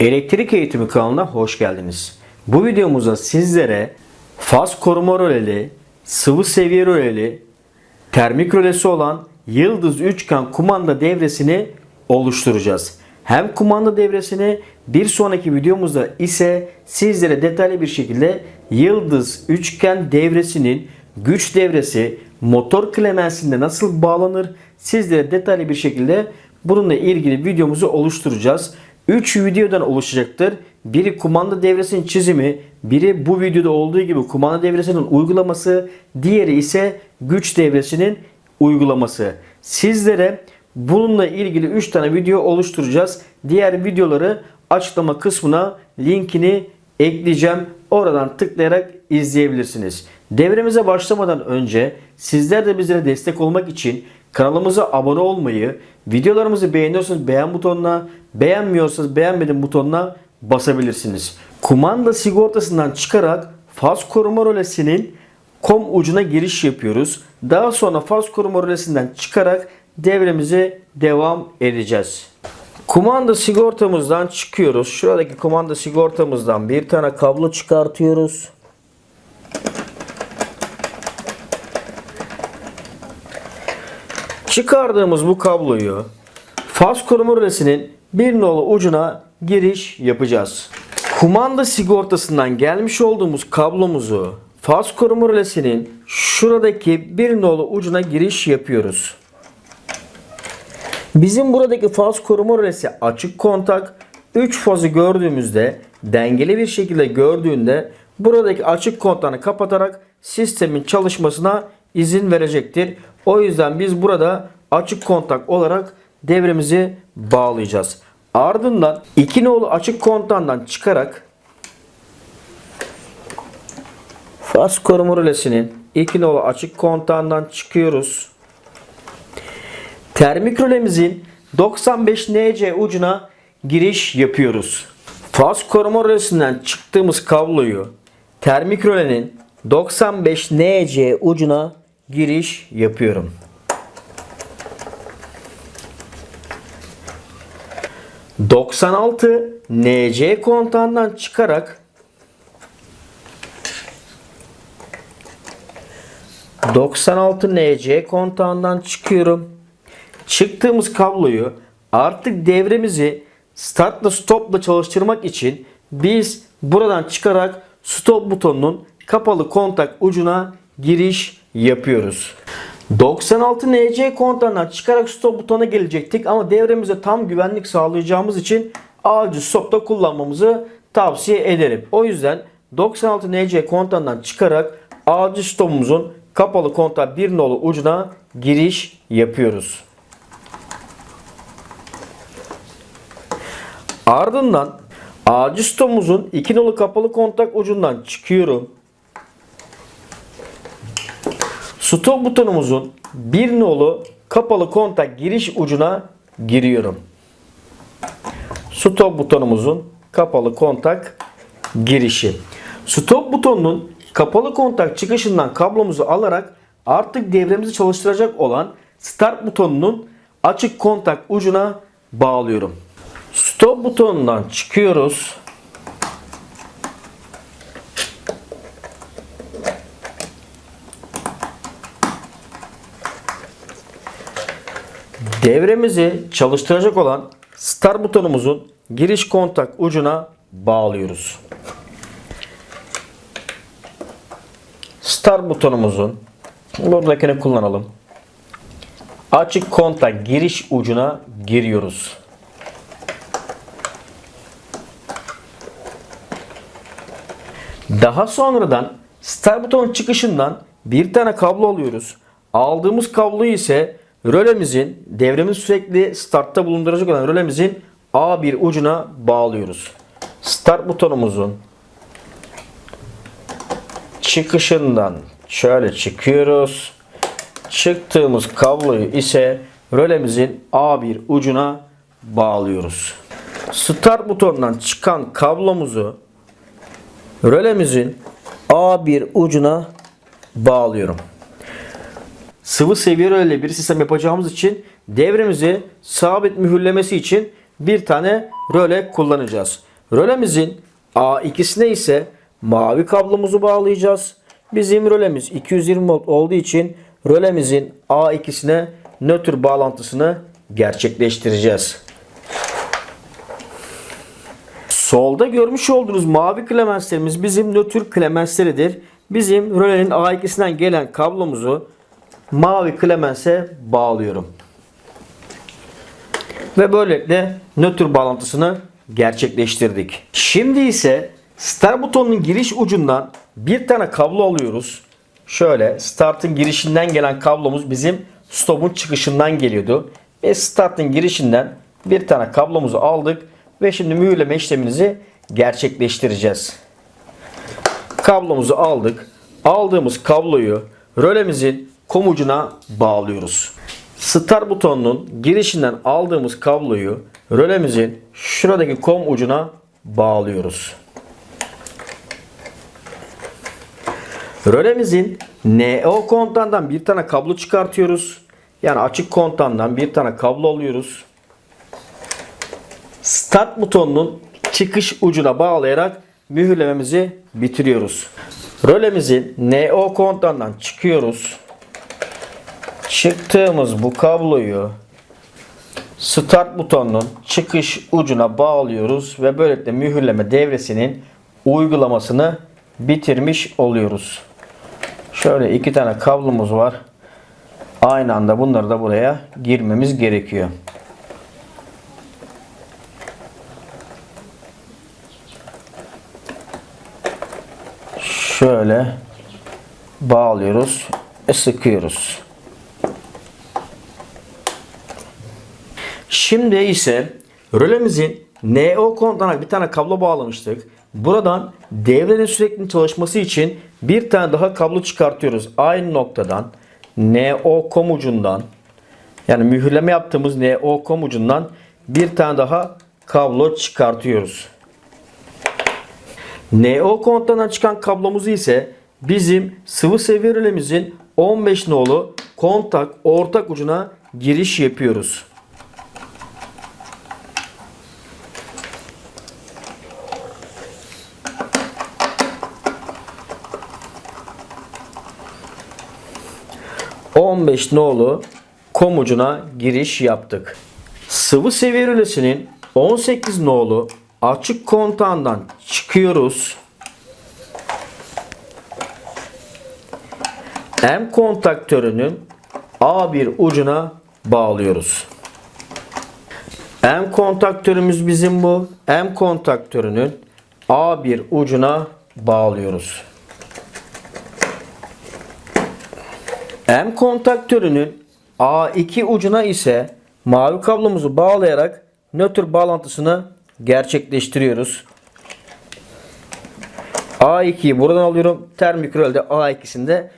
Elektrik eğitimi kanalına hoş geldiniz. Bu videomuzda sizlere faz koruma röleli, sıvı seviye röleli, termik rölesi olan yıldız üçgen kumanda devresini oluşturacağız. Hem kumanda devresini bir sonraki videomuzda ise sizlere detaylı bir şekilde yıldız üçgen devresinin güç devresi, motor klemensinde nasıl bağlanır sizlere detaylı bir şekilde bununla ilgili videomuzu oluşturacağız. 3 videodan oluşacaktır. Biri kumanda devresinin çizimi, biri bu videoda olduğu gibi kumanda devresinin uygulaması, diğeri ise güç devresinin uygulaması. Sizlere bununla ilgili 3 tane video oluşturacağız. Diğer videoları açıklama kısmına linkini ekleyeceğim. Oradan tıklayarak izleyebilirsiniz. Devremize başlamadan önce sizler de bizlere destek olmak için kanalımıza abone olmayı, videolarımızı beğeniyorsanız beğen butonuna, beğenmiyorsanız beğenmedim butonuna basabilirsiniz. Kumanda sigortasından çıkarak faz koruma rölesinin kom ucuna giriş yapıyoruz. Daha sonra faz koruma rölesinden çıkarak devremize devam edeceğiz. Kumanda sigortamızdan çıkıyoruz. Şuradaki kumanda sigortamızdan bir tane kablo çıkartıyoruz. Çıkardığımız bu kabloyu faz koruma rölesinin bir nolu ucuna giriş yapacağız. Kumanda sigortasından gelmiş olduğumuz kablomuzu faz koruma rölesinin şuradaki bir nolu ucuna giriş yapıyoruz. Bizim buradaki faz koruma rölesi açık kontak. 3 fazı gördüğümüzde dengeli bir şekilde gördüğünde buradaki açık kontağını kapatarak sistemin çalışmasına izin verecektir. O yüzden biz burada açık kontak olarak devremizi bağlayacağız. Ardından 2 nolu açık kontağından çıkarak faz koruma rölesinin 2 nolu açık kontağından çıkıyoruz. Termik rölemizin 95 NC ucuna giriş yapıyoruz. Faz koruma rölesinden çıktığımız kabloyu termik rölenin 95 NC ucuna giriş yapıyorum. ...96 NC kontağından çıkarak... ...96 NC kontağından çıkıyorum. Çıktığımız kabloyu artık devremizi startla stopla çalıştırmak için biz buradan çıkarak stop butonunun kapalı kontak ucuna giriş yapıyoruz. 96 NC kontağından çıkarak stop butonuna gelecektik ama devremize tam güvenlik sağlayacağımız için acil stopta kullanmamızı tavsiye ederim. O yüzden 96 NC kontağından çıkarak acil stopumuzun kapalı kontak bir nolu ucuna giriş yapıyoruz. Ardından acil stopumuzun iki nolu kapalı kontak ucundan çıkıyorum. Stop butonumuzun bir nolu kapalı kontak giriş ucuna giriyorum. Stop butonumuzun kapalı kontak girişi. Stop butonunun kapalı kontak çıkışından kablomuzu alarak artık devremizi çalıştıracak olan start butonunun açık kontak ucuna bağlıyorum. Stop butonundan çıkıyoruz. Devremizi çalıştıracak olan start butonumuzun giriş kontak ucuna bağlıyoruz. Start butonumuzun buradakini kullanalım. Açık kontak giriş ucuna giriyoruz. Daha sonradan start buton çıkışından bir tane kablo alıyoruz. Aldığımız kabloyu ise rölemizin devremiz sürekli startta bulunduracak olan rölemizin A1 ucuna bağlıyoruz. Start butonumuzun çıkışından şöyle çıkıyoruz. Çıktığımız kabloyu ise rölemizin A1 ucuna bağlıyoruz. Start butonundan çıkan kablomuzu rölemizin A1 ucuna bağlıyorum. Sıvı seviye röle bir sistem yapacağımız için devremizi sabit mühürlemesi için bir tane röle kullanacağız. Rölemizin A2'sine ise mavi kablomuzu bağlayacağız. Bizim rölemiz 220 volt olduğu için rölemizin A2'sine nötr bağlantısını gerçekleştireceğiz. Solda görmüş olduğunuz mavi klemenslerimiz bizim nötr klemensleridir. Bizim rölenin A2'sinden gelen kablomuzu mavi klemense bağlıyorum. Ve böylelikle nötr bağlantısını gerçekleştirdik. Şimdi ise start butonunun giriş ucundan bir tane kablo alıyoruz. Şöyle startın girişinden gelen kablomuz bizim stopun çıkışından geliyordu. Ve startın girişinden bir tane kablomuzu aldık ve şimdi mühürleme işlemimizi gerçekleştireceğiz. Kablomuzu aldık. Aldığımız kabloyu rölemizin kom ucuna bağlıyoruz. Start butonunun girişinden aldığımız kabloyu rölemizin şuradaki kom ucuna bağlıyoruz. Rölemizin NO kontandan bir tane kablo çıkartıyoruz. Yani açık kontandan bir tane kablo alıyoruz. Start butonunun çıkış ucuna bağlayarak mühürlememizi bitiriyoruz. Rölemizin NO kontandan çıkıyoruz. Çıktığımız bu kabloyu start butonunun çıkış ucuna bağlıyoruz ve böylelikle mühürleme devresinin uygulamasını bitirmiş oluyoruz. Şöyle iki tane kablomuz var. Aynı anda bunları da buraya girmemiz gerekiyor. Şöyle bağlıyoruz sıkıyoruz. Şimdi ise rölemizin NO kontağına bir tane kablo bağlamıştık. Buradan devrenin sürekli çalışması için bir tane daha kablo çıkartıyoruz. Aynı noktadan NO kom ucundan yani mühürleme yaptığımız NO kom ucundan bir tane daha kablo çıkartıyoruz. NO kontağından çıkan kablomuzu ise bizim sıvı seviye rölemizin 15 nolu kontak ortak ucuna giriş yapıyoruz. ...15 nolu kom ucuna giriş yaptık. Sıvı seviye rölesinin 18 nolu açık kontağından çıkıyoruz. M kontaktörünün A1 ucuna bağlıyoruz. M kontaktörümüz bizim bu. M kontaktörünün A1 ucuna bağlıyoruz. M kontaktörünün A2 ucuna ise mavi kablomuzu bağlayarak nötr bağlantısını gerçekleştiriyoruz. A2'yi buradan alıyorum. Termikrolde A2'sinde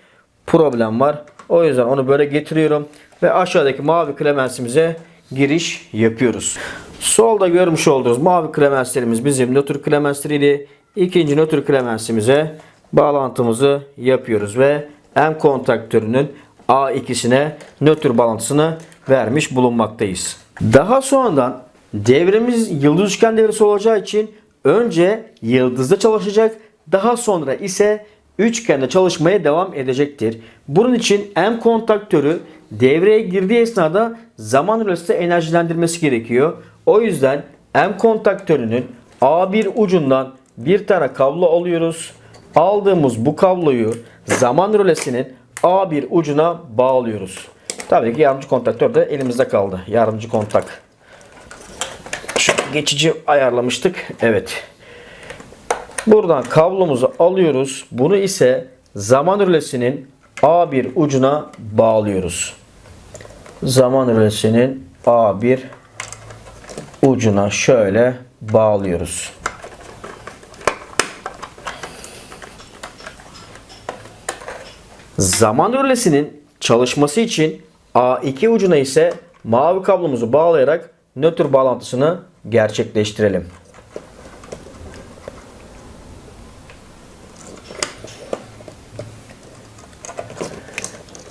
problem var. O yüzden onu böyle getiriyorum ve aşağıdaki mavi klemensimize giriş yapıyoruz. Solda görmüş olduğunuz mavi klemenslerimiz bizim nötr klemensleriydi. İkinci nötr klemensimize bağlantımızı yapıyoruz ve M kontaktörünün A2'sine nötr bağlantısını vermiş bulunmaktayız. Daha sonradan devremiz yıldız üçgen devresi olacağı için önce yıldızda çalışacak daha sonra ise üçgende çalışmaya devam edecektir. Bunun için M kontaktörü devreye girdiği esnada zaman rölesi enerjilendirmesi gerekiyor. O yüzden M kontaktörünün A1 ucundan bir tane kablo alıyoruz. Aldığımız bu kabloyu zaman rölesinin A1 ucuna bağlıyoruz. Tabii ki yardımcı kontaktör de elimizde kaldı. Yardımcı kontak. Şu geçici ayarlamıştık. Evet. Buradan kablomuzu alıyoruz. Bunu ise zaman rölesinin A1 ucuna bağlıyoruz. Zaman rölesinin A1 ucuna şöyle bağlıyoruz. Zaman rölesinin çalışması için A2 ucuna ise mavi kablomuzu bağlayarak nötr bağlantısını gerçekleştirelim.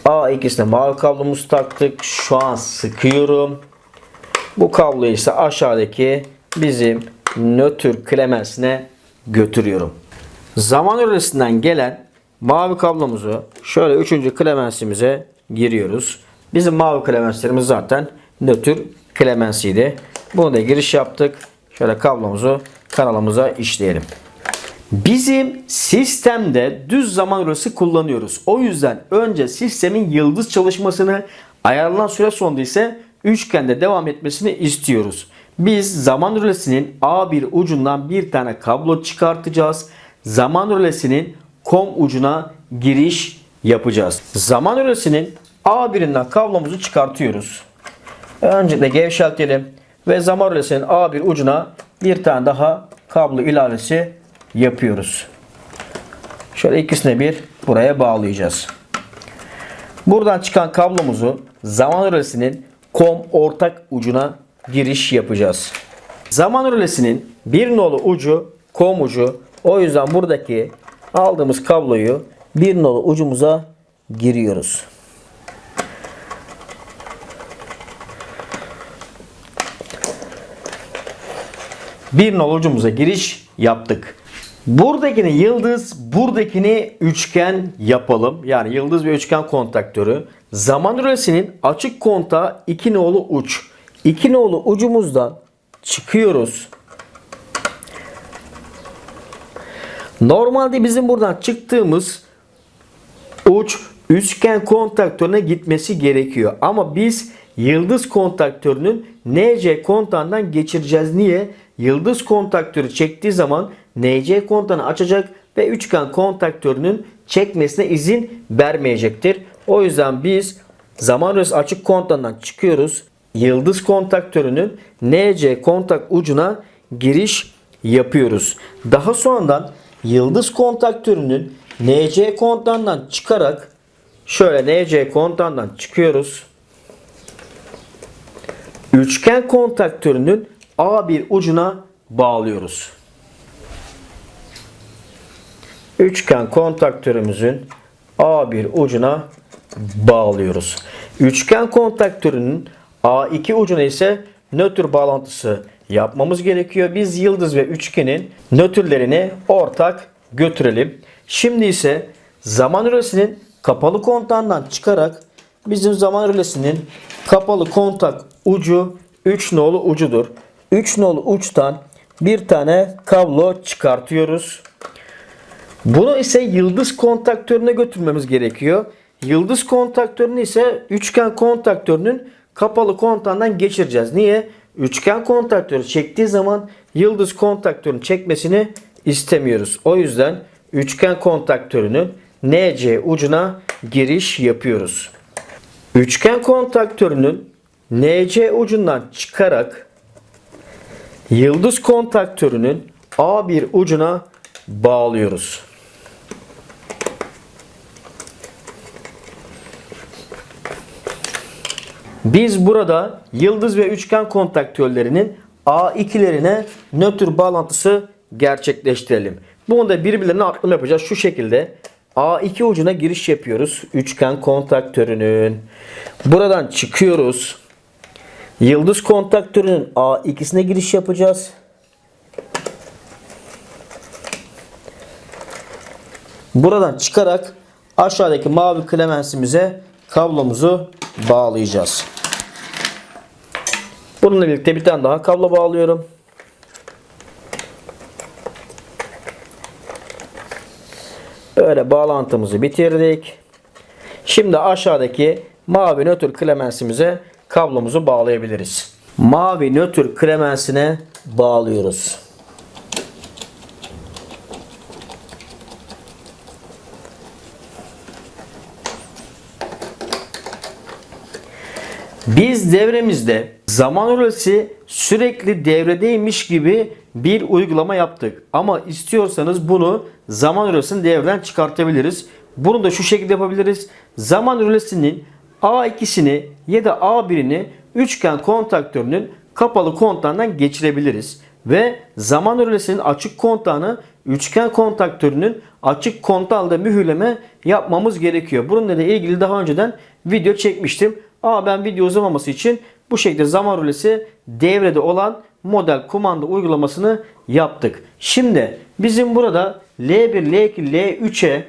A2'sine mavi kablomuzu taktık. Şu an sıkıyorum. Bu kabloyu ise aşağıdaki bizim nötr klemensine götürüyorum. Zaman rölesinden gelen mavi kablomuzu şöyle üçüncü klemensimize giriyoruz. Bizim mavi klemenslerimiz zaten nötr klemensiydi. Bunu da giriş yaptık. Şöyle kablomuzu kanalımıza işleyelim. Bizim sistemde düz zaman rölesi kullanıyoruz. O yüzden önce sistemin yıldız çalışmasını ayarlanan süre sonunda ise üçgende devam etmesini istiyoruz. Biz zaman rölesinin A1 ucundan bir tane kablo çıkartacağız. Zaman rölesinin kom ucuna giriş yapacağız. Zaman rölesinin A1'inden kablomuzu çıkartıyoruz. Öncelikle gevşeltelim ve zaman rölesinin A1 ucuna bir tane daha kablo ilavesi yapıyoruz. Şöyle ikisine bir buraya bağlayacağız. Buradan çıkan kablomuzu zaman rölesinin kom ortak ucuna giriş yapacağız. Zaman rölesinin bir nolu ucu kom ucu. O yüzden buradaki aldığımız kabloyu bir nolu ucumuza giriyoruz. bir nol ucumuza giriş yaptık. Buradakini yıldız, buradakini üçgen yapalım. Yani yıldız ve üçgen kontaktörü. Zaman rölesinin açık kontağı iki nolu uç. İki nolu ucumuzdan çıkıyoruz. Normalde bizim buradan çıktığımız uç üçgen kontaktörüne gitmesi gerekiyor. Ama biz yıldız kontaktörünün NC kontağından geçireceğiz. Niye? Yıldız kontaktörü çektiği zaman NC kontağını açacak ve üçgen kontaktörünün çekmesine izin vermeyecektir. O yüzden biz zaman rölesi açık kontağından çıkıyoruz. Yıldız kontaktörünün NC kontak ucuna giriş yapıyoruz. Daha sonradan yıldız kontaktörünün NC kontağından çıkarak şöyle NC kontağından çıkıyoruz. Üçgen kontaktörünün A1 ucuna bağlıyoruz. Üçgen kontaktörümüzün A1 ucuna bağlıyoruz. Üçgen kontaktörünün A2 ucuna ise nötr bağlantısı yapmamız gerekiyor. Biz yıldız ve üçgenin nötrlerini ortak götürelim. Şimdi ise zaman rölesinin kapalı kontağından çıkarak bizim zaman rölesinin kapalı kontak ucu 3 nolu ucudur. 3 nolu uçtan bir tane kablo çıkartıyoruz. Bunu ise yıldız kontaktörüne götürmemiz gerekiyor. Yıldız kontaktörünü ise üçgen kontaktörünün kapalı kontağından geçireceğiz. Niye? Üçgen kontaktörü çektiği zaman yıldız kontaktörün çekmesini istemiyoruz. O yüzden üçgen kontaktörünün NC ucuna giriş yapıyoruz. Üçgen kontaktörünün NC ucundan çıkarak yıldız kontaktörünün A1 ucuna bağlıyoruz. Biz burada yıldız ve üçgen kontaktörlerinin A2'lerine nötr bağlantısı gerçekleştirelim. Bunu da birbirlerine atlama yapacağız. Şu şekilde A2 ucuna giriş yapıyoruz. Üçgen kontaktörünün. Buradan çıkıyoruz. Yıldız kontaktörünün A2'sine giriş yapacağız. Buradan çıkarak aşağıdaki mavi klemensimize kablomuzu bağlayacağız. Bununla birlikte bir tane daha kablo bağlıyorum. Böyle bağlantımızı bitirdik. Şimdi aşağıdaki mavi nötr klemensimize kablomuzu bağlayabiliriz. Mavi nötr klemensine bağlıyoruz. Biz devremizde zaman rölesi sürekli devredeymiş gibi bir uygulama yaptık. Ama istiyorsanız bunu zaman rölesini devreden çıkartabiliriz. Bunu da şu şekilde yapabiliriz. Zaman rölesinin A2'sini ya da A1'ini üçgen kontaktörünün kapalı kontağından geçirebiliriz. Ve zaman rölesinin açık kontağını üçgen kontaktörünün açık kontağında mühürleme yapmamız gerekiyor. Bununla ile ilgili daha önceden video çekmiştim. Ama ben video uzamaması için bu şekilde zaman rölesi devrede olan model kumanda uygulamasını yaptık. Şimdi bizim burada L1, L2, L3'e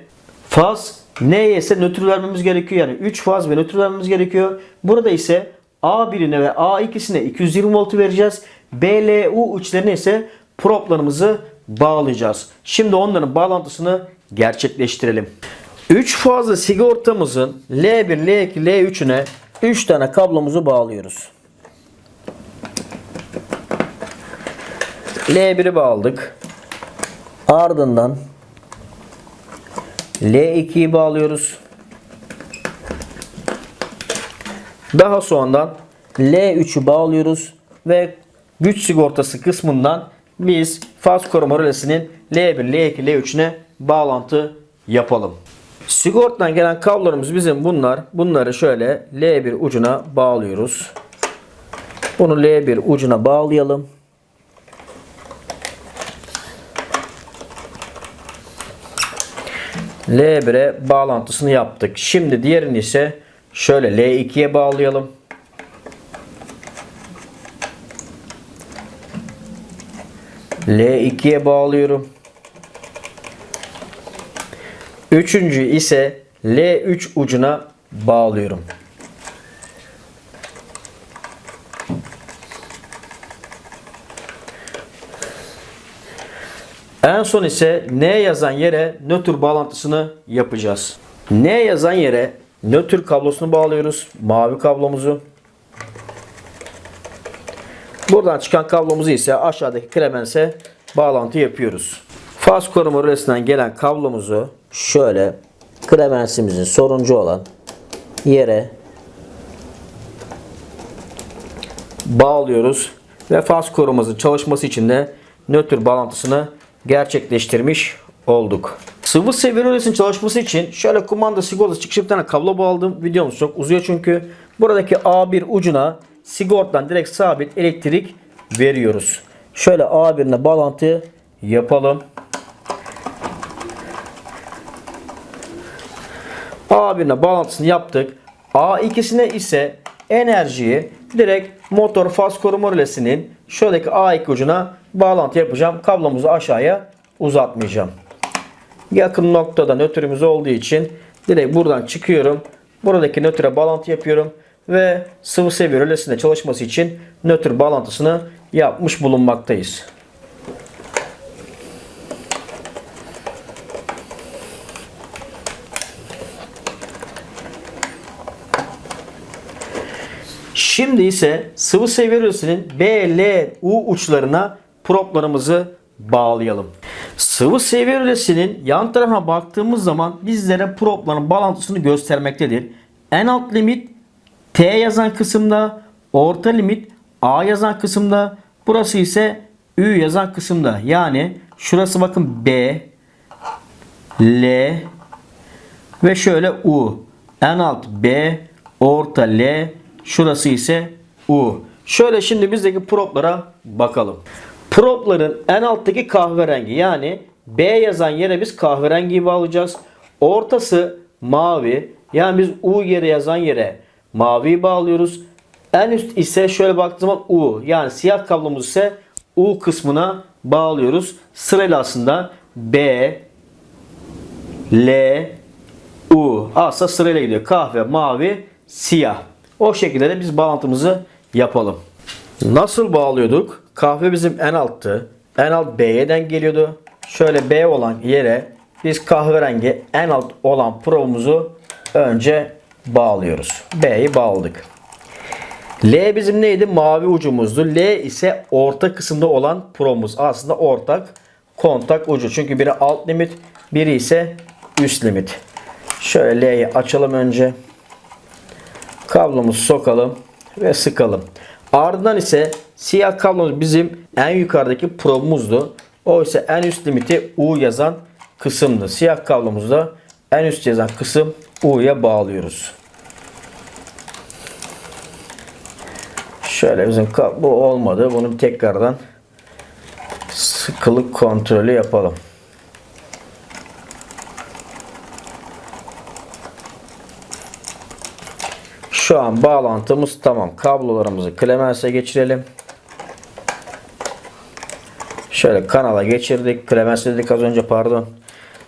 faz neye ise nötr vermemiz gerekiyor. Yani 3 faz ve nötr vermemiz gerekiyor. Burada ise A1'ine ve A2'sine 220 voltu vereceğiz. BLU uçlarına ise proplarımızı bağlayacağız. Şimdi onların bağlantısını gerçekleştirelim. 3 fazlı sigortamızın L1, L2, L3'üne 3 tane kablomuzu bağlıyoruz. L1'i bağladık. Ardından L2'yi bağlıyoruz. Daha sonradan L3'ü bağlıyoruz ve güç sigortası kısmından biz faz koruma rölesinin L1, L2, L3'üne bağlantı yapalım. Sigortadan gelen kablolarımız bizim bunlar. Bunları şöyle L1 ucuna bağlıyoruz. Bunu L1 ucuna bağlayalım. L1'e bağlantısını yaptık. Şimdi diğerini ise şöyle L2'ye bağlayalım. L2'ye bağlıyorum. Üçüncü ise L3 ucuna bağlıyorum. En son ise N yazan yere nötr bağlantısını yapacağız. N yazan yere nötr kablosunu bağlıyoruz. Mavi kablomuzu. Buradan çıkan kablomuzu ise aşağıdaki kremense bağlantı yapıyoruz. Faz koruma rölesinden gelen kablomuzu şöyle kremensimizin soruncu olan yere bağlıyoruz ve faz korumamızın çalışması için de nötr bağlantısını gerçekleştirmiş olduk. Sıvı seviye rölesinin çalışması için şöyle kumanda sigorta çıkışı bir tane kablo bağladım. Videomuz çok uzuyor çünkü. Buradaki A1 ucuna sigortadan direkt sabit elektrik veriyoruz. Şöyle A1'ine bağlantı yapalım. A1'ine bağlantısını yaptık. A2'sine ise enerjiyi direkt motor faz koruma rölesinin şuradaki A2 ucuna bağlantı yapacağım. Kablomuzu aşağıya uzatmayacağım. Yakın noktada nötrümüz olduğu için direkt buradan çıkıyorum. Buradaki nötre bağlantı yapıyorum ve sıvı seviye rölesinde çalışması için nötr bağlantısını yapmış bulunmaktayız. Şimdi ise sıvı seviye B, L, U uçlarına proplarımızı bağlayalım. Sıvı seviye yan tarafına baktığımız zaman bizlere propların bağlantısını göstermektedir. En alt limit T yazan kısımda, orta limit A yazan kısımda, burası ise Ü yazan kısımda. Yani şurası bakın B, L ve şöyle U. En alt B, orta L, şurası ise U. Şöyle şimdi bizdeki proplara bakalım. Propların en alttaki kahverengi yani B yazan yere biz kahverengiyi bağlayacağız. Ortası mavi yani biz U yere yazan yere maviyi bağlıyoruz. En üst ise şöyle baktığımız zaman U yani siyah kablomuz ise U kısmına bağlıyoruz. Sırayla aslında B, L, U. Aslında sırayla gidiyor. Kahve, mavi, siyah. O şekilde de biz bağlantımızı yapalım. Nasıl bağlıyorduk? Kahve bizim en alttı. En alt B'den geliyordu. Şöyle B olan yere biz kahverengi en alt olan probumuzu önce bağlıyoruz. B'yi bağladık. L bizim neydi? Mavi ucumuzdu. L ise orta kısımda olan probumuz. Aslında ortak kontak ucu. Çünkü biri alt limit, biri ise üst limit. Şöyle L'yi açalım önce. Kablomuzu sokalım ve sıkalım. Ardından ise siyah kablomuz bizim en yukarıdaki probumuzdu. O ise en üst limiti U yazan kısımdı. Siyah kablomuzda en üst yazan kısım U'ya bağlıyoruz. Şöyle bizim bu olmadı. Bunu tekrardan sıkılık kontrolü yapalım. Şu an bağlantımız tamam. Kablolarımızı Clemens'e geçirelim. Şöyle kanala geçirdik. Clemens az önce pardon.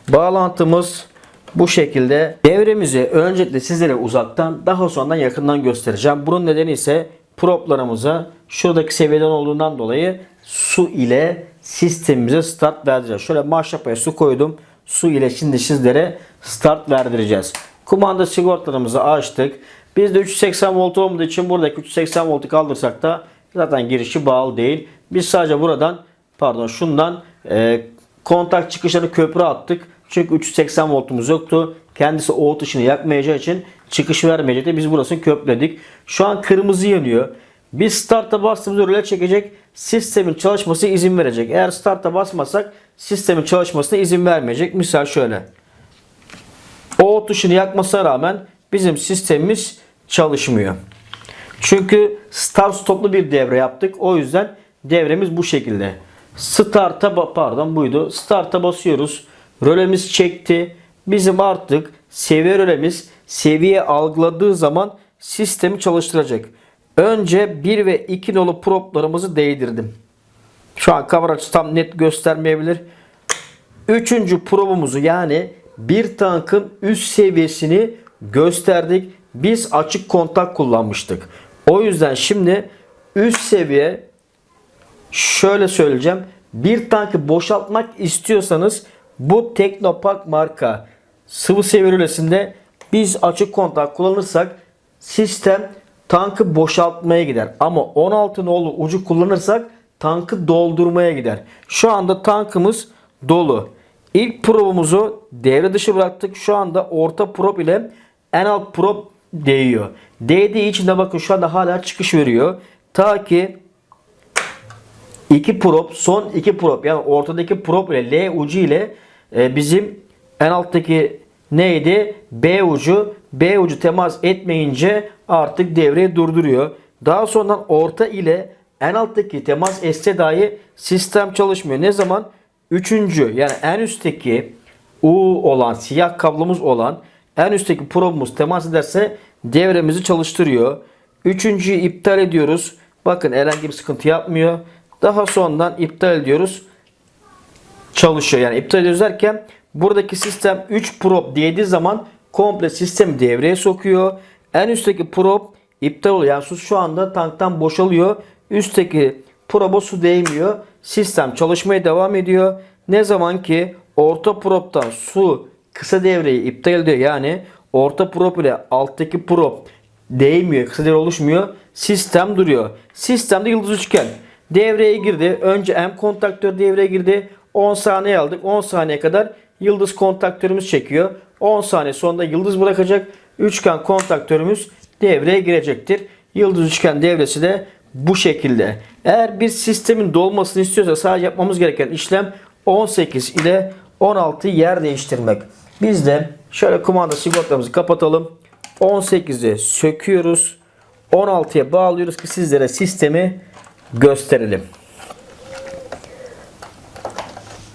Bağlantımız bu şekilde. Devremizi öncelikle sizlere uzaktan daha sonradan yakından göstereceğim. Bunun nedeni ise proplarımıza şuradaki seviyeden olduğundan dolayı su ile sistemimize start vereceğiz. Şöyle maşrapaya su koydum. Su ile şimdi sizlere start verdireceğiz. Kumanda sigortalarımızı açtık. Bizde 380 volt olmadığı için buradaki 380 voltu kaldırsak da zaten girişi bağlı değil. Biz sadece buradan pardon şundan e, kontak çıkışlarını köprü attık. Çünkü 380 voltumuz yoktu. Kendisi o ışını yakmayacağı için çıkış vermeyecekti. Biz burasını köprüledik. Şu an kırmızı yanıyor. Biz start'a bastığımızda röle çekecek. Sistemin çalışması izin verecek. Eğer start'a basmasak sistemin çalışmasına izin vermeyecek. Misal şöyle. O tuşunu yakmasına rağmen bizim sistemimiz çalışmıyor. Çünkü start stoplu bir devre yaptık. O yüzden devremiz bu şekilde. Start'a pardon buydu. Start'a basıyoruz. Rölemiz çekti. Bizim artık seviye rölemiz seviye algıladığı zaman sistemi çalıştıracak. Önce 1 ve 2 nolu proplarımızı değdirdim. Şu an kamera açısı tam net göstermeyebilir. Üçüncü probumuzu yani bir tankın üst seviyesini gösterdik. Biz açık kontak kullanmıştık. O yüzden şimdi üst seviye şöyle söyleyeceğim. Bir tankı boşaltmak istiyorsanız bu Teknopark marka sıvı seviye rölesinde biz açık kontak kullanırsak sistem tankı boşaltmaya gider. Ama 16 nolu ucu kullanırsak tankı doldurmaya gider. Şu anda tankımız dolu. İlk probumuzu devre dışı bıraktık. Şu anda orta prop ile en alt prop değiyor. Değdiği için de bakın şu anda hala çıkış veriyor. Ta ki iki prop son iki prop yani ortadaki prop ile L ucu ile e, bizim en alttaki neydi? B ucu. B ucu temas etmeyince artık devreyi durduruyor. Daha sonra orta ile en alttaki temas etse dahi sistem çalışmıyor. Ne zaman? Üçüncü yani en üstteki U olan siyah kablomuz olan en üstteki probumuz temas ederse devremizi çalıştırıyor. Üçüncüyü iptal ediyoruz. Bakın herhangi bir sıkıntı yapmıyor. Daha sonradan iptal ediyoruz. Çalışıyor. Yani iptal ediyoruz derken buradaki sistem 3 probe değdiği zaman komple sistemi devreye sokuyor. En üstteki probe iptal oluyor. Yani su şu anda tanktan boşalıyor. Üstteki proba su değmiyor. Sistem çalışmaya devam ediyor. Ne zaman ki orta probtan su kısa devreyi iptal ediyor. Yani orta prop ile alttaki prop değmiyor. Kısa devre oluşmuyor. Sistem duruyor. Sistemde yıldız üçgen. Devreye girdi. Önce M kontaktör devreye girdi. 10 saniye aldık. 10 saniye kadar yıldız kontaktörümüz çekiyor. 10 saniye sonunda yıldız bırakacak. Üçgen kontaktörümüz devreye girecektir. Yıldız üçgen devresi de bu şekilde. Eğer bir sistemin dolmasını istiyorsa sadece yapmamız gereken işlem 18 ile 16 yer değiştirmek. Biz de şöyle kumanda sigortamızı kapatalım. 18'i söküyoruz. 16'ya bağlıyoruz ki sizlere sistemi gösterelim.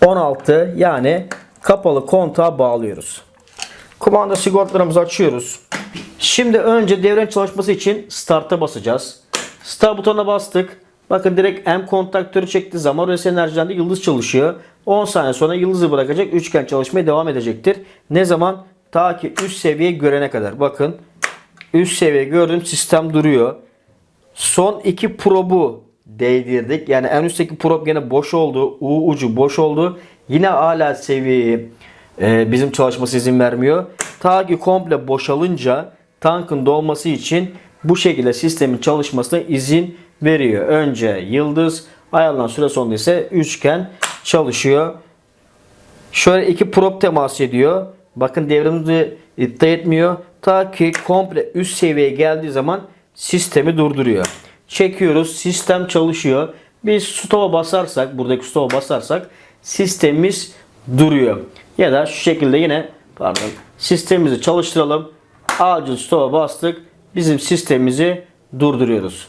16 yani kapalı kontağa bağlıyoruz. Kumanda sigortalarımızı açıyoruz. Şimdi önce devrenin çalışması için start'a basacağız. Start butonuna bastık. Bakın direkt M kontaktörü çektiği zaman RS enerjiden de yıldız çalışıyor. 10 saniye sonra yıldızı bırakacak. Üçgen çalışmaya devam edecektir. Ne zaman? Ta ki üst seviye görene kadar. Bakın üst seviye gördüm sistem duruyor. Son iki probu değdirdik. Yani en üstteki prob yine boş oldu. U ucu boş oldu. Yine hala seviyeyi e, bizim çalışması izin vermiyor. Ta ki komple boşalınca tankın dolması için bu şekilde sistemin çalışmasına izin veriyor. Önce yıldız ayarlanan süre sonunda ise üçgen çalışıyor. Şöyle iki prop temas ediyor. Bakın devremizi iptal etmiyor. Ta ki komple üst seviyeye geldiği zaman sistemi durduruyor. Çekiyoruz. Sistem çalışıyor. Biz stop'a basarsak, buradaki stop'a basarsak sistemimiz duruyor. Ya da şu şekilde yine pardon sistemimizi çalıştıralım. Acil stop'a bastık. Bizim sistemimizi durduruyoruz.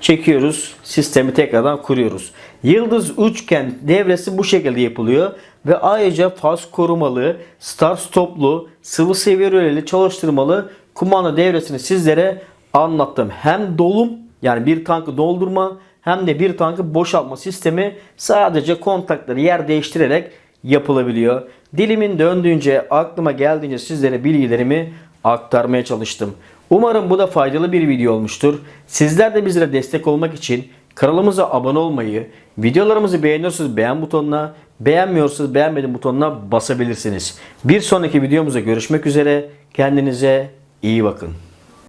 Çekiyoruz. Sistemi tekrardan kuruyoruz. Yıldız üçgen devresi bu şekilde yapılıyor. Ve ayrıca faz korumalı, start stoplu, sıvı seviye röleli çalıştırmalı kumanda devresini sizlere anlattım. Hem dolum yani bir tankı doldurma hem de bir tankı boşaltma sistemi sadece kontakları yer değiştirerek yapılabiliyor. Dilimin döndüğünce, aklıma geldiğince sizlere bilgilerimi aktarmaya çalıştım. Umarım bu da faydalı bir video olmuştur. Sizler de bizlere destek olmak için kanalımıza abone olmayı, videolarımızı beğeniyorsanız beğen butonuna, beğenmiyorsanız beğenmedim butonuna basabilirsiniz. Bir sonraki videomuzda görüşmek üzere. Kendinize iyi bakın.